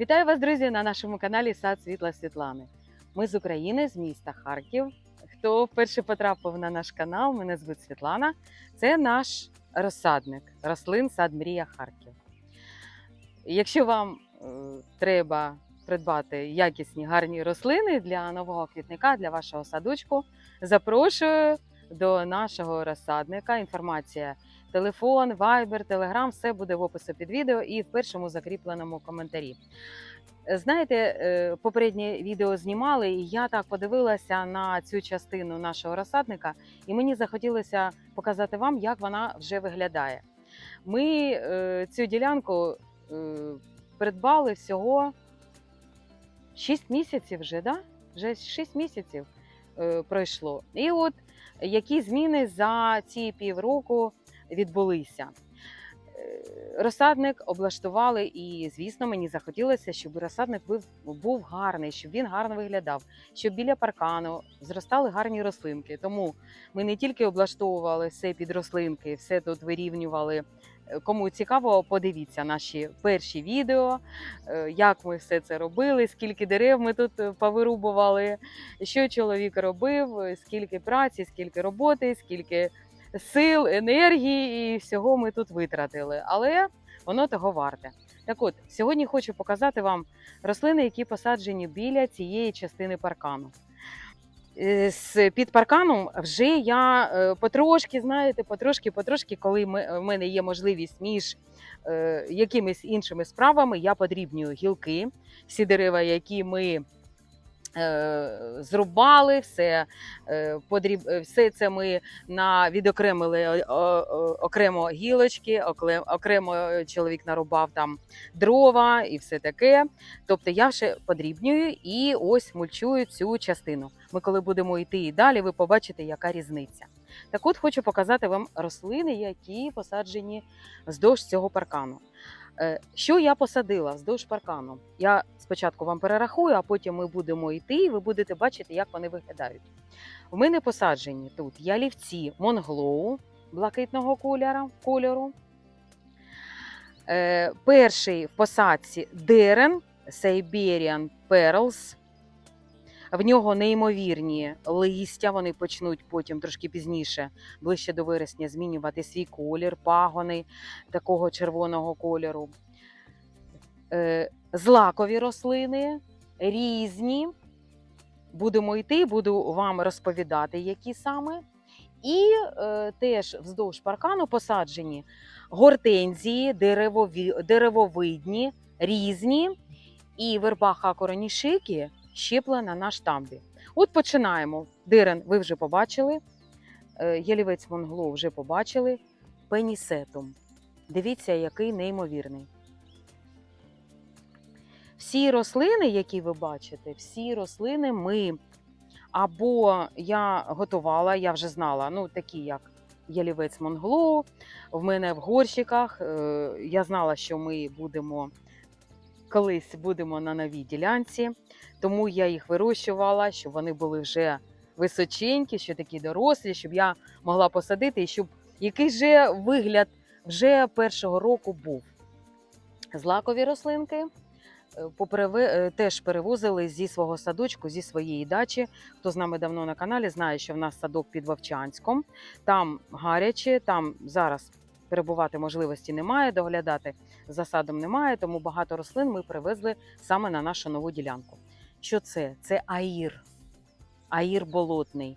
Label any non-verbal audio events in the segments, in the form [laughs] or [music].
Вітаю вас, друзі, на нашому каналі Сад Світла Світлани. Ми з України, з міста Харків. Хто вперше потрапив на наш канал, мене звуть Світлана. Це наш розсадник рослин Сад Мрія Харків. Якщо вам е, треба придбати якісні гарні рослини для нового квітника, для вашого садочку, запрошую до нашого розсадника. Інформація телефон, вайбер, телеграм, все буде в описі під відео і в першому закріпленому коментарі. Знаєте, е, попереднє відео знімали, і я так подивилася на цю частину нашого розсадника, і мені захотілося показати вам, як вона вже виглядає. Ми е, цю ділянку е, придбали всього 6 місяців вже, да? Вже 6 місяців пройшло. І от які зміни за ці півроку відбулися. Е, Розсадник облаштували, і, звісно, мені захотілося, щоб розсадник був, гарний, щоб він гарно виглядав, щоб біля паркану зростали гарні рослинки. Тому ми не тільки облаштовували все під рослинки, все тут вирівнювали. Е, Кому цікаво, подивіться наші перші відео, е, як ми все це робили, скільки дерев ми тут повирубували, що чоловік робив, скільки праці, скільки роботи, скільки сил, енергії і всього ми тут витратили. Але воно того варте. Так от, сьогодні хочу показати вам рослини, які посаджені біля цієї частини паркану. Е, З під парканом вже я е, потрошки, знаєте, потрошки, потрошки, коли в мене є можливість між е, якимись іншими справами, я подрібнюю гілки, всі дерева, які ми зрубали, все, е, подріб, е, все це ми на відокремили е, окремо гілочки, окремо е, чоловік нарубав там дрова і все таке. Тобто я ще подрібнюю і ось мульчую цю частину. Ми, коли будемо йти і далі, ви побачите, яка різниця. Так от хочу показати вам рослини, які посаджені вздовж цього паркану. Е, Що я посадила вздовж паркану? Я спочатку вам перерахую, а потім ми будемо йти, і ви будете бачити, як вони виглядають. У мене посаджені тут ялівці Монглоу блакитного кольору. Е, перший в посадці дерен Siberian Pearls. В нього неймовірні листя, вони почнуть потім трошки пізніше, ближче до вересня, змінювати свій колір, пагони такого червоного кольору. Е, Злакові рослини різні. Будемо йти, буду вам розповідати, які саме. І е, теж вздовж паркану посаджені гортензії, деревові, деревовидні, різні, і вербаха коронішики щеплена на штамбі. От починаємо. Дирен ви вже побачили, е, ялівець Монгло вже побачили, пенісетум. Дивіться, який неймовірний. Всі рослини, які ви бачите, всі рослини ми або я готувала, я вже знала, ну такі як ялівець Монгло, в мене в горщиках. е, Я знала, що ми будемо колись будемо на новій ділянці, тому я їх вирощувала, щоб вони були вже височенькі, що такі дорослі, щоб я могла посадити і щоб який же вигляд вже першого року був. Злакові рослинки е, е, теж перевозили зі свого садочку, зі своєї дачі. Хто з нами давно на каналі, знає, що в нас садок під Вовчанськом. Там гаряче, там зараз перебувати можливості немає, доглядати за садом немає, тому багато рослин ми привезли саме на нашу нову ділянку. Що це? Це аїр, аїр болотний.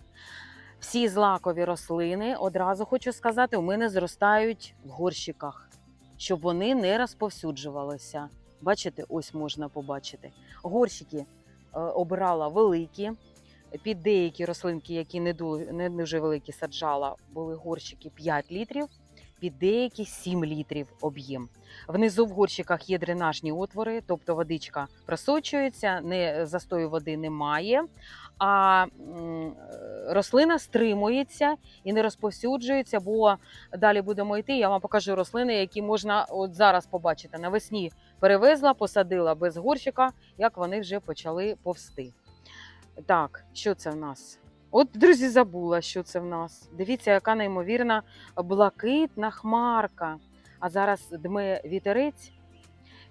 Всі злакові рослини, одразу хочу сказати, у мене зростають в горщиках, щоб вони не розповсюджувалися. Бачите, ось можна побачити. Горщики е, обирала великі. Під деякі рослинки, які не дуже великі саджала, були горщики 5 літрів, під деякі 7 літрів об'єм. Внизу в горщиках є дренажні отвори, тобто водичка просочується, не застою води немає, а рослина стримується і не розповсюджується, бо далі будемо йти. Я вам покажу рослини, які можна от зараз побачити. Навесні перевезла, посадила без горщика, як вони вже почали повсти. Так, що це в нас? От, друзі, забула, що це в нас. Дивіться, яка неймовірна блакитна хмарка. А зараз дме вітерець.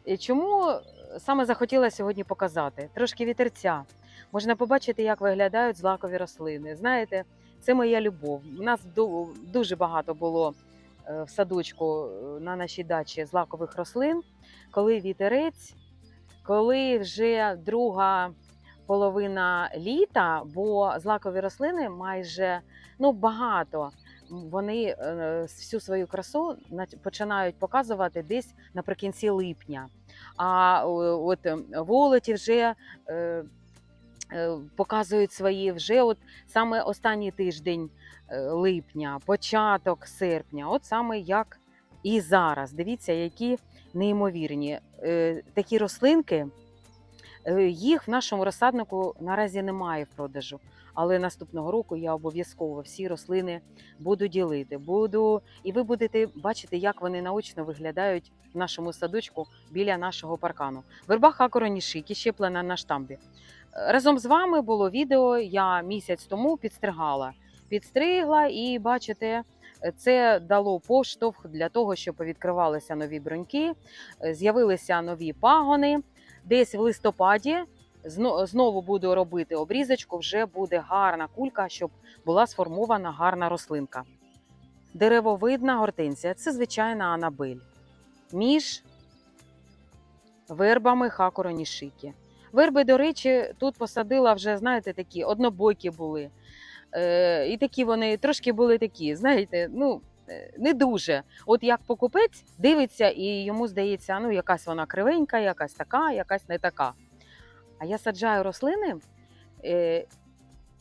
І Чому саме захотіла сьогодні показати трошки вітерця. Можна побачити, як виглядають злакові рослини. Знаєте, це моя любов. У нас дуже багато було е, в садочку е, на нашій дачі злакових рослин. Коли вітерець, коли вже друга половина літа, бо злакові рослини майже ну, багато. Вони е, всю свою красу починають показувати десь наприкінці липня. А от е, волоті вже е, е, показують свої вже от саме останній тиждень липня, початок серпня, от саме як і зараз. Дивіться, які неймовірні такі рослинки. Е, Їх в нашому розсаднику наразі немає в продажу, але наступного року я обов'язково всі рослини буду ділити. Буду, і ви будете бачити, як вони наочно виглядають в нашому садочку біля нашого паркану. Верба хакоронішики щеплена на штамбі. Разом з вами було відео. Я місяць тому підстригала. Підстригла, і бачите, це дало поштовх для того, щоб відкривалися нові броньки, е, з'явилися нові пагони. Десь в листопаді знову буду робити обрізочку. Вже буде гарна кулька, щоб була сформована гарна рослинка. Деревовидна гортензія це звичайна анабель. Між вербами хакоронішики. Верби, до речі, тут посадила вже, знаєте, такі однобокі були. Е, і такі вони трошки були такі, знаєте, ну. Е, Не дуже. От як покупець дивиться, і йому здається, ну якась вона кривенька, якась така, якась не така. А я саджаю рослини е,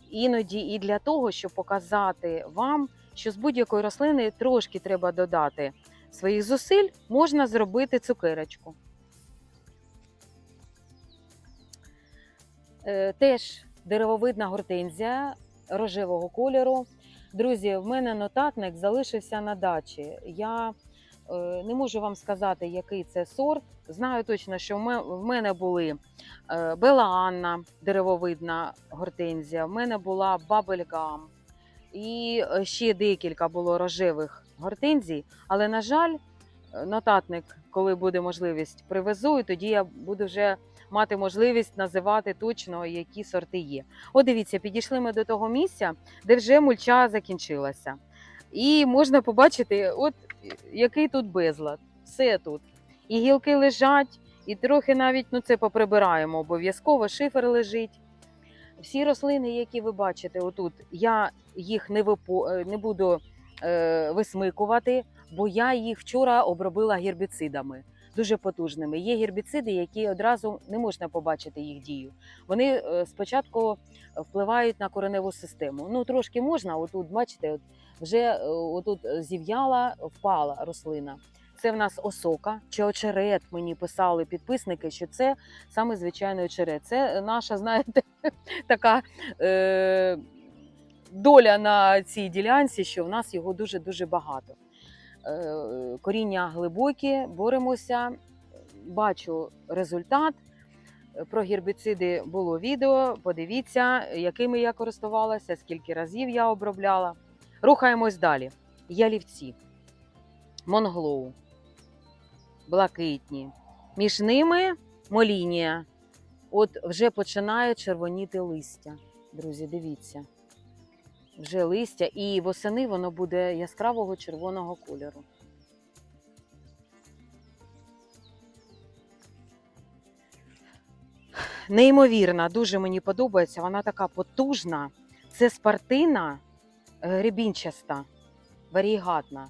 іноді і для того, щоб показати вам, що з будь-якої рослини трошки треба додати своїх зусиль, можна зробити цукерочку. Е, Теж деревовидна гортензія рожевого кольору. Друзі, в мене нотатник залишився на дачі. Я е, не можу вам сказати, який це сорт. Знаю точно, що в мене були е, Бела Анна, деревовидна гортензія, в мене була Бабельгам. І е, ще декілька було рожевих гортензій. Але, на жаль, нотатник, коли буде можливість, привезу, і тоді я буду вже мати можливість називати точно, які сорти є. От дивіться, підійшли ми до того місця, де вже мульча закінчилася. І можна побачити, от який тут безлад. Все тут. І гілки лежать, і трохи навіть ну, це поприбираємо обов'язково, шифер лежить. Всі рослини, які ви бачите отут, я їх не, випо... е, не буду е, висмикувати, бо я їх вчора обробила гербіцидами дуже потужними. Є гербіциди, які одразу не можна побачити їх дію. Вони е, спочатку впливають на кореневу систему. Ну трошки можна. Отут, бачите, от вже е, отут зів'яла, впала рослина. Це в нас осока чи очерет. Мені писали підписники, що це саме звичайний очерет. Це наша, знаєте, [laughs] така е, доля на цій ділянці, що в нас його дуже дуже багато. Е, коріння глибокі, боремося. Бачу результат. Про гербіциди було відео. Подивіться, якими я користувалася, скільки разів я обробляла. Рухаємось далі. Ялівці, монглоу, блакитні. Між ними молінія. От вже починає червоніти листя. Друзі, дивіться. Вже листя, і восени воно буде яскравого червоного кольору. Неймовірна, дуже мені подобається. Вона така потужна. Це спартина е, гребінчаста, варігатна.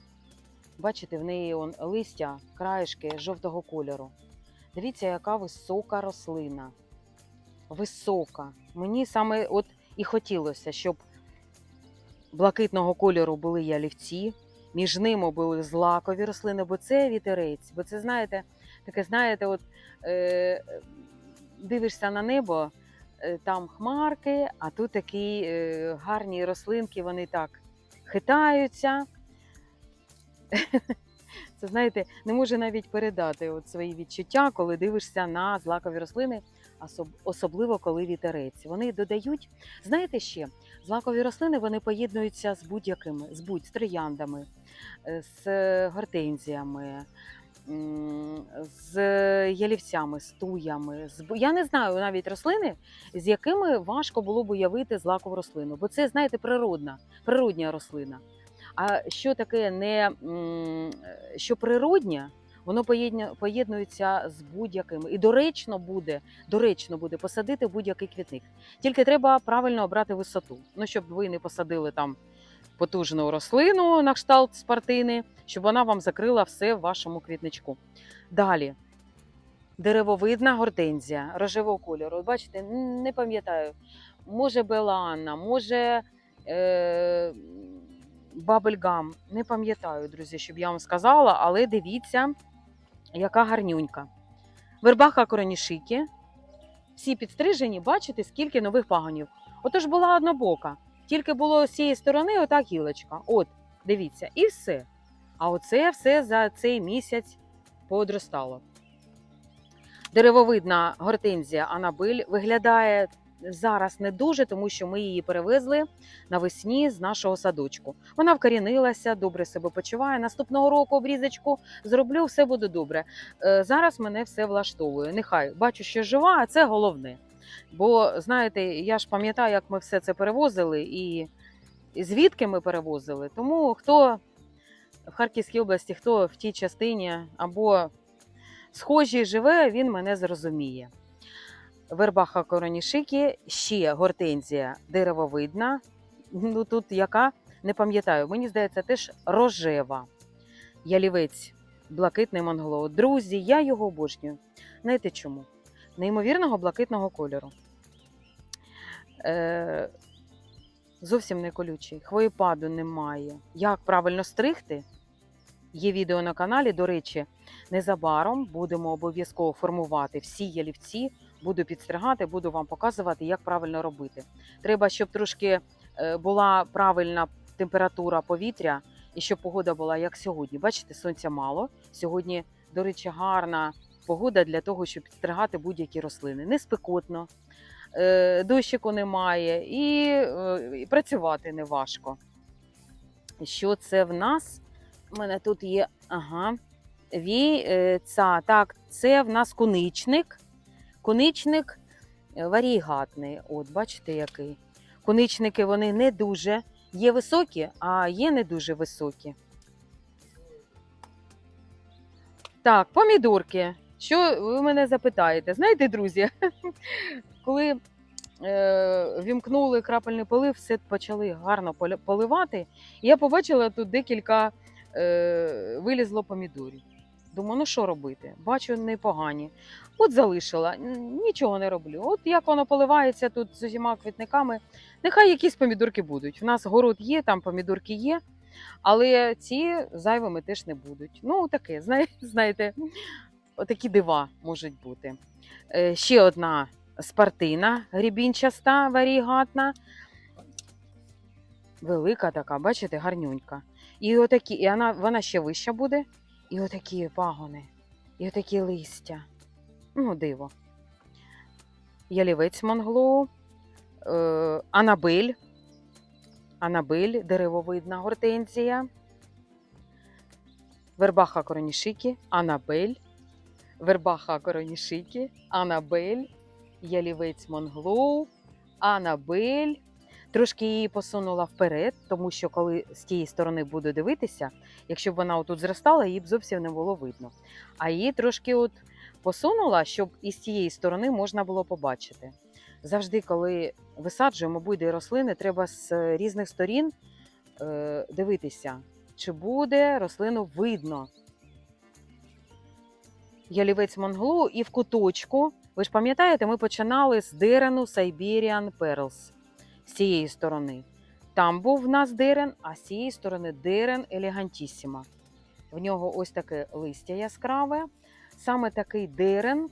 Бачите, в неї он, листя, краєшки жовтого кольору. Дивіться, яка висока рослина. Висока. Мені саме от і хотілося, щоб блакитного кольору були ялівці, між ними були злакові рослини, бо це вітерець. Бо це, знаєте, таке, знаєте, от е, дивишся на небо, е, там хмарки, а тут такі е, гарні рослинки, вони так хитаються. [laughs] Це знаєте, не можу навіть передати от свої відчуття, коли дивишся на злакові рослини, особ- особливо коли вітерець. Вони додають, знаєте ще, злакові рослини вони поєднуються з будь-якими, з будь з трояндами, е, з гортензіями, з ялівцями, з туями. З... Я не знаю навіть рослини, з якими важко було б уявити злакову рослину, бо це, знаєте, природна, природня рослина. А що таке не м, що природнє, воно поєднується з будь-яким. І доречно буде, доречно буде посадити будь-який квітник. Тільки треба правильно обрати висоту. Ну, щоб ви не посадили там потужну рослину на кшталт спартини, щоб вона вам закрила все в вашому квітничку. Далі. Деревовидна гортензія рожевого кольору. Бачите, не пам'ятаю. Може Беланна, може е, Бабельгам. Не пам'ятаю, друзі, щоб я вам сказала, але дивіться, яка гарнюнька. Вербаха коронішики. Всі підстрижені, бачите, скільки нових пагонів. Отож була однобока. Тільки було з цієї сторони ота гілочка. От, дивіться, і все. А оце все за цей місяць поодростало. Деревовидна гортензія Анабель виглядає зараз не дуже, тому що ми її перевезли навесні з нашого садочку. Вона вкорінилася, добре себе почуває. Наступного року обрізочку зроблю, все буде добре. Е, Зараз мене все влаштовує. Нехай бачу, що жива, а це головне. Бо знаєте, я ж пам'ятаю, як ми все це перевозили і, звідки ми перевозили. Тому хто в Харківській області, хто в тій частині або схожій живе, він мене зрозуміє. Вербаха коронішики, ще гортензія деревовидна. Ну тут яка не пам'ятаю, мені здається, теж рожева. Ялівець блакитний монголо. Друзі, я його обожнюю. Знаєте чому? Неймовірного блакитного кольору. Е, зовсім не колючий. Хвоєпаду немає. Як правильно стригти? Є відео на каналі. До речі, незабаром будемо обов'язково формувати всі ялівці. Буду підстригати, буду вам показувати, як правильно робити. Треба, щоб трошки е, була правильна температура повітря і щоб погода була як сьогодні. Бачите, сонця мало. Сьогодні, до речі, гарна погода для того, щоб підстригати будь-які рослини. Не спекотно, е, дощику немає е, і працювати не важко. Що це в нас? У мене тут є ага, війця. Так, це в нас куничник. Куничник е, варігатний. От, бачите, який. Куничники вони не дуже. Є високі, а є не дуже високі. Так, помідорки. Що ви мене запитаєте? Знаєте, друзі, [laughs] коли е, вімкнули крапельний полив, все почали гарно поливати. І я побачила тут декілька е, вилізло помідорів. Думаю, ну що робити? Бачу, непогані. От залишила, нічого не роблю. От як воно поливається тут з усіма квітниками, нехай якісь помідорки будуть. У нас город є, там помідорки є, але ці зайвими теж не будуть. Ну, таке, [laughs] знаєте, отакі дива можуть бути. Е, ще одна спартина грібінчаста, варігатна. Велика така, бачите, гарнюнька. І отакі, і вона, вона ще вища буде. І отакі пагони, і отакі листя. Ну, диво. Ялівець монглоу, е, Анабель. Анабель, деревовидна гортензія. Вербаха коронішики, Анабель. Вербаха коронішики, Анабель, Ялівець монглоу, Анабель. Трошки її посунула вперед, тому що коли з тієї сторони буду дивитися, якщо б вона отут зростала, її б зовсім не було видно. А її трошки от посунула, щоб із цієї сторони можна було побачити. Завжди, коли висаджуємо будь-які рослини, треба з різних сторін е, дивитися, чи буде рослину видно. Ялівець монглу і в куточку. Ви ж пам'ятаєте, ми починали з дерену Siberian Pearls з цієї сторони. Там був в нас дерен, а з цієї сторони дерен елегантісіма. В нього ось таке листя яскраве. Саме такий дерен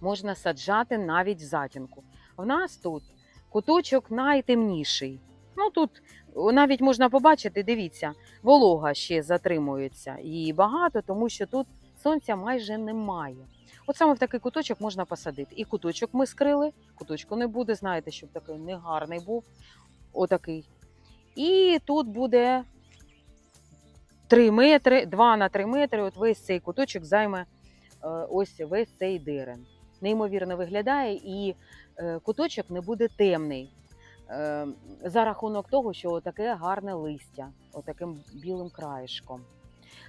можна саджати навіть в затінку. В нас тут куточок найтемніший. Ну тут навіть можна побачити, дивіться, волога ще затримується. Її багато, тому що тут сонця майже немає. От саме в такий куточок можна посадити. І куточок ми скрили, куточку не буде, знаєте, щоб такий негарний був. Отакий. І тут буде 3 метри, 2 на 3 метри. От весь цей куточок займе е, ось весь цей дерен. Неймовірно виглядає, і е, куточок не буде темний. Е, За рахунок того, що таке гарне листя, отаким білим краєшком.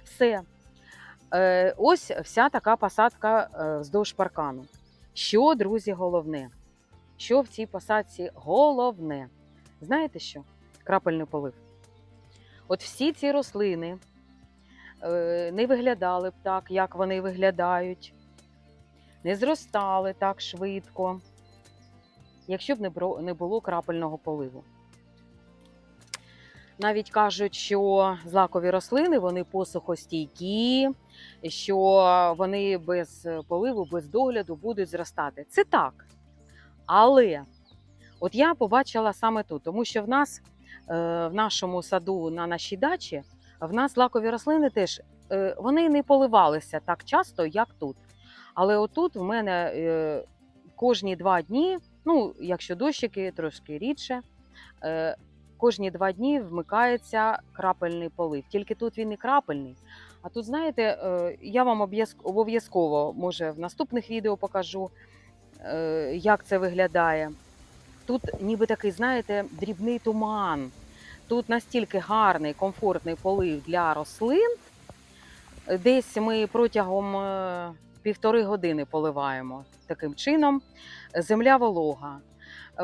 Все. Е, Ось вся така посадка е, вздовж паркану. Що, друзі, головне? Що в цій посадці головне? Знаєте що? Крапельний полив. От всі ці рослини е, не виглядали б так, як вони виглядають, не зростали так швидко, якщо б не було крапельного поливу. Навіть кажуть, що злакові рослини вони посухостійкі, що вони без поливу, без догляду будуть зростати. Це так. Але от я побачила саме тут, тому що в нас е, в нашому саду на нашій дачі в нас злакові рослини теж е, вони не поливалися так часто, як тут. Але отут в мене е, кожні два дні, ну якщо дощики, трошки рідше. Кожні два дні вмикається крапельний полив. Тільки тут він не крапельний. А тут, знаєте, е, я вам обов'язково, може, в наступних відео покажу, е, як це виглядає. Тут ніби такий, знаєте, дрібний туман. Тут настільки гарний, комфортний полив для рослин. Десь ми протягом е, півтори години поливаємо таким чином. Земля волога.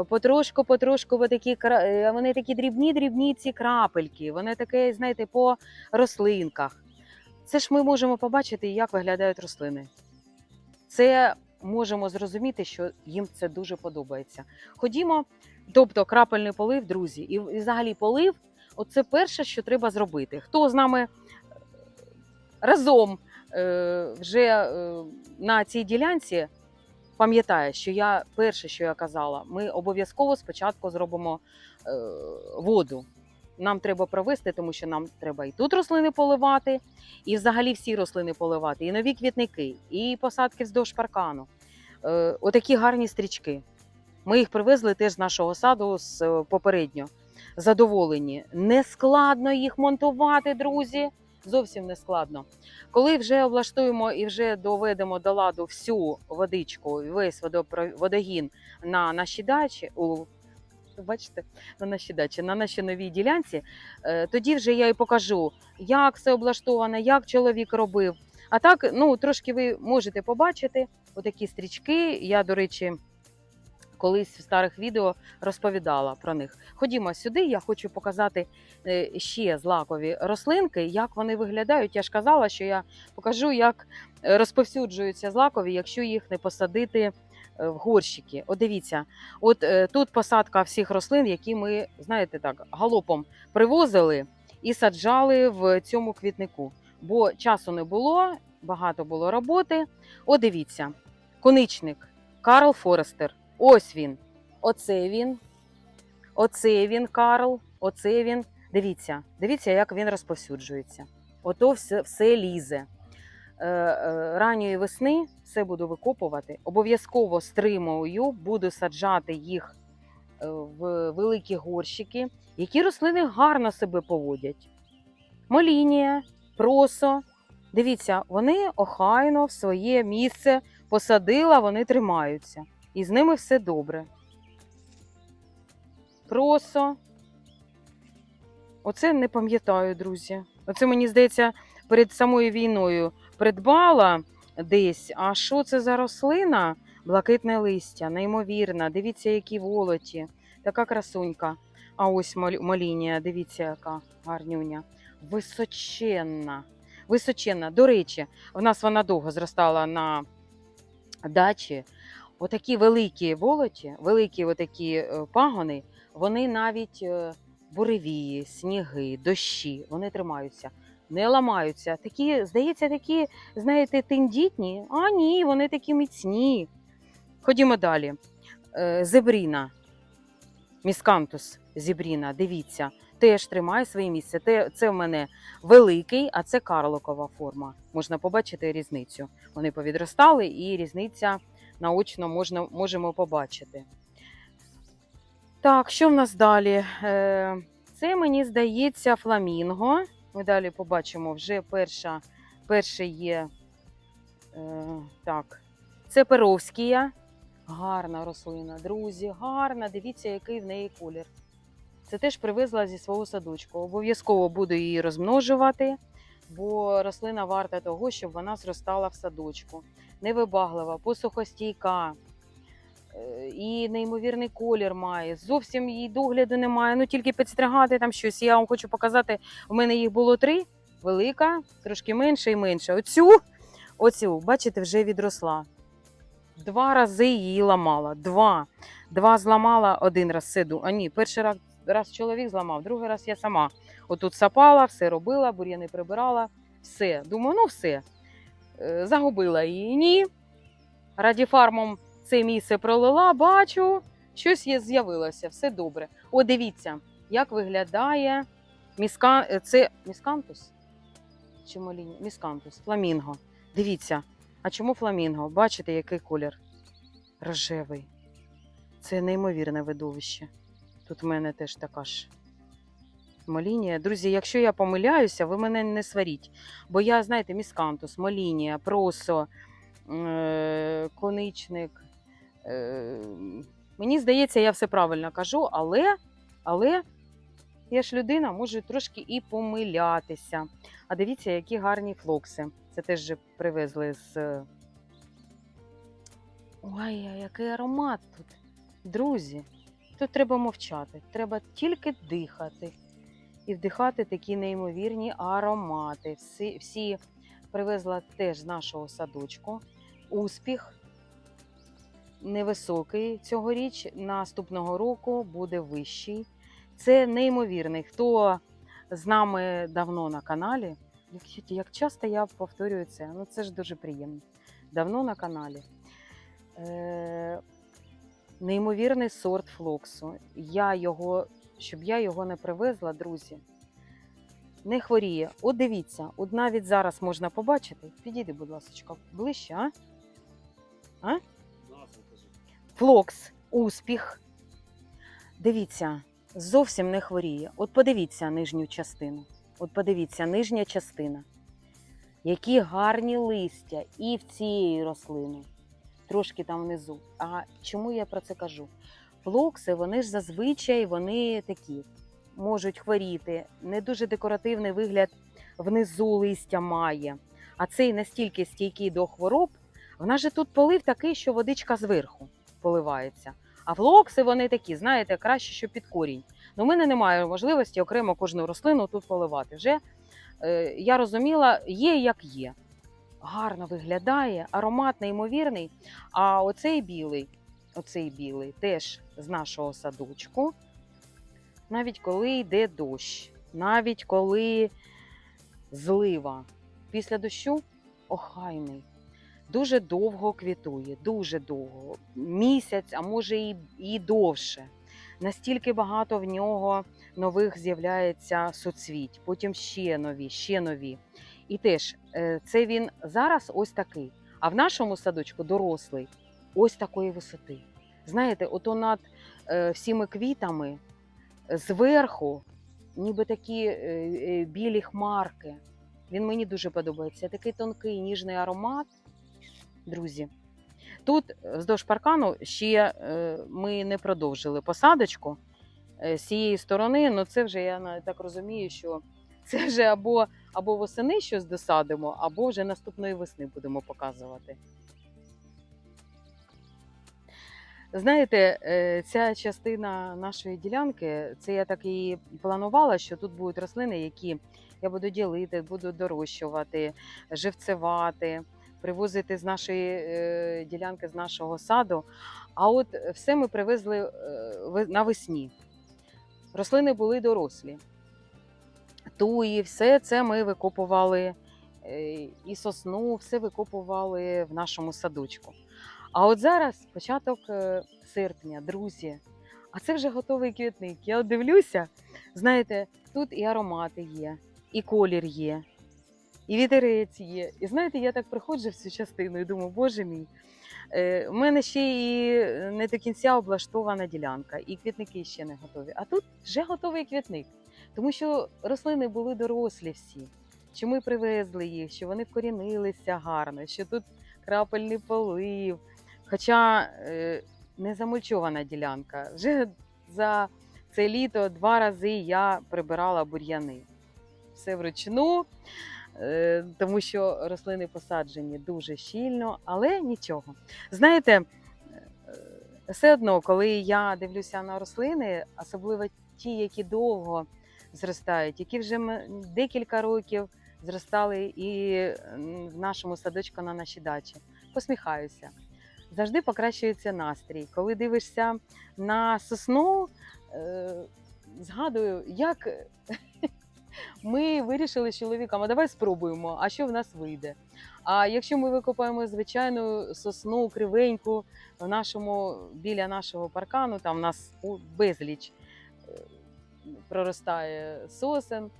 Потрошку, потрошку, ви такі, е, вони такі дрібні, дрібні ці крапельки. Вони таке, знаєте, по рослинках. Це ж ми можемо побачити, як виглядають рослини. Це можемо зрозуміти, що їм це дуже подобається. Ходімо, тобто крапельний полив, друзі, і, взагалі полив оце перше, що треба зробити. Хто з нами е, разом е, вже на цій ділянці пам'ятає, що я перше, що я казала, ми обов'язково спочатку зробимо е, воду. Нам треба провести, тому що нам треба і тут рослини поливати, і взагалі всі рослини поливати, і нові квітники, і посадки вздовж паркану. Е, отакі гарні стрічки. Ми їх привезли теж з нашого саду з е, попередньо. Задоволені. Не складно їх монтувати, друзі. Зовсім не складно. Коли вже облаштуємо і вже доведемо до ладу всю водичку, весь водопро- водогін на нашій дачі, у, бачите, на нашій дачі, на нашій новій ділянці, е, тоді вже я і покажу, як все облаштовано, як чоловік робив. А так, ну трошки ви можете побачити отакі стрічки. Я, до речі, колись в старих відео розповідала про них. Ходімо сюди, я хочу показати е, ще злакові рослинки, як вони виглядають. Я ж казала, що я покажу, як е, розповсюджуються злакові, якщо їх не посадити е, в горщики. От дивіться, от тут посадка всіх рослин, які ми, знаєте так, галопом привозили і саджали в цьому квітнику. Бо часу не було, багато було роботи. От дивіться, коничник Карл Форестер. Ось він. Оце він. Оце він, Карл. Оце він. Дивіться, дивіться, як він розповсюджується. Ото все, все лізе. Е, е, ранньої весни все буду викопувати. Обов'язково стримую, буду саджати їх е, в великі горщики, які рослини гарно себе поводять. Молінія, просо. Дивіться, вони охайно в своє місце посадила, вони тримаються. І з ними все добре. Просо. Оце не пам'ятаю, друзі. Оце мені здається, перед самою війною придбала десь. А що це за рослина? Блакитне листя, неймовірна. Дивіться, які волоті. Така красунька. А ось молінія, дивіться, яка гарнюня. Височенна. Височенна. До речі, в нас вона довго зростала на дачі. Отакі великі волоті, великі отакі е, пагони, вони навіть е, буревії, сніги, дощі, вони тримаються, не ламаються. Такі, здається, такі, знаєте, тендітні. А ні, вони такі міцні. Ходімо далі. Е, Зебріна, міскантус зебріна, дивіться, теж тримає своє місце. Це в мене великий, а це карликова форма. Можна побачити різницю. Вони повідростали, і різниця наочно можна, можемо побачити. Так, що в нас далі? Е, Це, мені здається, фламінго. Ми далі побачимо вже перша, перше є е, так. Це Перовськія. Гарна рослина, друзі, гарна. Дивіться, який в неї колір. Це теж привезла зі свого садочку. Обов'язково буду її розмножувати, бо рослина варта того, щоб вона зростала в садочку. Невибаглива, посухостійка. е, І неймовірний колір має. Зовсім її догляду немає. Ну тільки підстригати там щось. Я вам хочу показати. У мене їх було три: велика, трошки менше і менше. Оцю, оцю, бачите, вже відросла. Два рази її ламала. Два. Два зламала, один раз сиду. А ні, перший раз, раз чоловік зламав, другий раз я сама. Отут сапала, все робила, бур'яни прибирала, все. Думаю, ну все. Е, Загубила її. Ні. Радіфармом це місце пролила, бачу, щось є з'явилося, все добре. О, дивіться, як виглядає міска... е, це міскантус? Чи молінь? Міскантус, фламінго. Дивіться, а чому фламінго? Бачите, який колір? Рожевий. Це неймовірне видовище. Тут в мене теж така ж молінія. Друзі, якщо я помиляюся, ви мене не сваріть. Бо я, знаєте, міскантус, молінія, просо, е- коничник. Е- мені здається, я все правильно кажу, але, але я ж людина, можу трошки і помилятися. А дивіться, які гарні флокси. Це теж привезли з. Ой, який аромат тут. Друзі, тут треба мовчати. Треба тільки дихати і вдихати такі неймовірні аромати. Всі, всі привезла теж з нашого садочку. Успіх невисокий цьогоріч, наступного року буде вищий. Це неймовірний. Хто з нами давно на каналі, як, часто я повторюю це, ну це ж дуже приємно. Давно на каналі. Е, неймовірний сорт флоксу. Я його, щоб я його не привезла, друзі, не хворіє. От дивіться, от навіть зараз можна побачити. Підійди, будь ласка, ближче, а? А? Флокс, успіх. Дивіться, зовсім не хворіє. От подивіться нижню частину. От подивіться, нижня частина. Які гарні листя і в цієї рослини, трошки там внизу. А чому я про це кажу? Флокси, вони ж зазвичай вони такі, можуть хворіти. Не дуже декоративний вигляд внизу листя має. А цей настільки стійкий до хвороб, вона же тут полив такий, що водичка зверху поливається. А флокси вони такі, знаєте, краще, що під корінь. Ну, в мене немає можливості окремо кожну рослину тут поливати. Вже е, я розуміла, є як є. Гарно виглядає, аромат неймовірний. А оцей білий, оцей білий теж з нашого садочку. Навіть коли йде дощ, навіть коли злива. Після дощу охайний. Дуже довго квітує, дуже довго. Місяць, а може і, і довше. Настільки багато в нього нових з'являється соцвіть, потім ще нові, ще нові. І теж е, це він зараз ось такий. А в нашому садочку дорослий ось такої висоти. Знаєте, ото над е, всіми квітами е, зверху, ніби такі е, білі хмарки. Він мені дуже подобається. Такий тонкий ніжний аромат, друзі. Тут вздовж паркану ще ми не продовжили посадочку з цієї сторони, але це вже я так розумію, що це вже або, або восени щось досадимо, або вже наступної весни будемо показувати. Знаєте, е, ця частина нашої ділянки, це я так і планувала, що тут будуть рослини, які я буду ділити, буду дорощувати, живцевати, привозити з нашої е, ділянки, з нашого саду. А от все ми привезли е, навесні. Рослини були дорослі. Туї, все це ми викопували і сосну, все викопували в нашому садочку. А от зараз початок е, серпня, друзі. А це вже готовий квітник. Я от дивлюся, знаєте, тут і аромати є, і колір є, і вітерець є. І знаєте, я так приходжу в цю частину і думаю, боже мій, е, в мене ще і не до кінця облаштована ділянка, і квітники ще не готові. А тут вже готовий квітник. Тому що рослини були дорослі всі, що ми привезли їх, що вони вкорінилися гарно, що тут крапельний полив. Хоча е, не замульчована ділянка. Вже за це літо два рази я прибирала бур'яни. Все вручну, е, тому що рослини посаджені дуже щільно, але нічого. Знаєте, е, все одно, коли я дивлюся на рослини, особливо ті, які довго зростають, які вже декілька років зростали і в нашому садочку на нашій дачі, посміхаюся. Завжди покращується настрій. Коли дивишся на сосну, е, згадую, як [laughs] ми вирішили з чоловіком, а давай спробуємо, а що в нас вийде. А якщо ми викопаємо звичайну сосну кривеньку в нашому біля нашого паркану, там у нас безліч е, проростає сосен,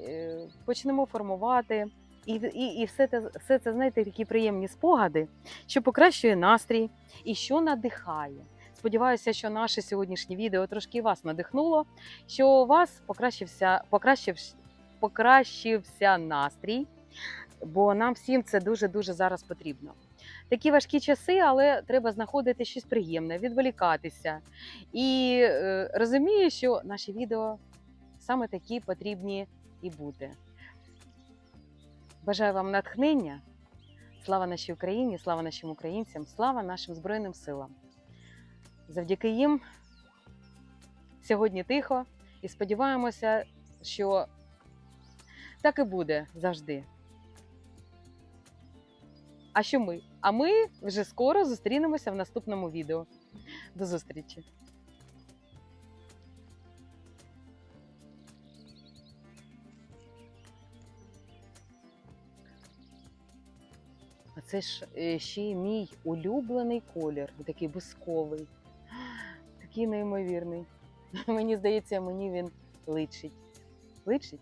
е, почнемо формувати. І, і, і все, це, все це, знаєте, такі приємні спогади, що покращує настрій і що надихає. Сподіваюся, що наше сьогоднішнє відео трошки вас надихнуло, що у вас покращився, покращив, покращився настрій, бо нам всім це дуже-дуже зараз потрібно. Такі важкі часи, але треба знаходити щось приємне, відволікатися. І е, розумію, що наші відео саме такі потрібні і бути. Бажаю вам натхнення. Слава нашій Україні, слава нашим українцям, слава нашим Збройним силам. Завдяки їм сьогодні тихо і сподіваємося, що так і буде завжди. А що ми? А ми вже скоро зустрінемося в наступному відео. До зустрічі! Це ж е, ще й мій улюблений колір, такий бусковий, такий неймовірний. [laughs] Мені здається, мені він личить. Личить?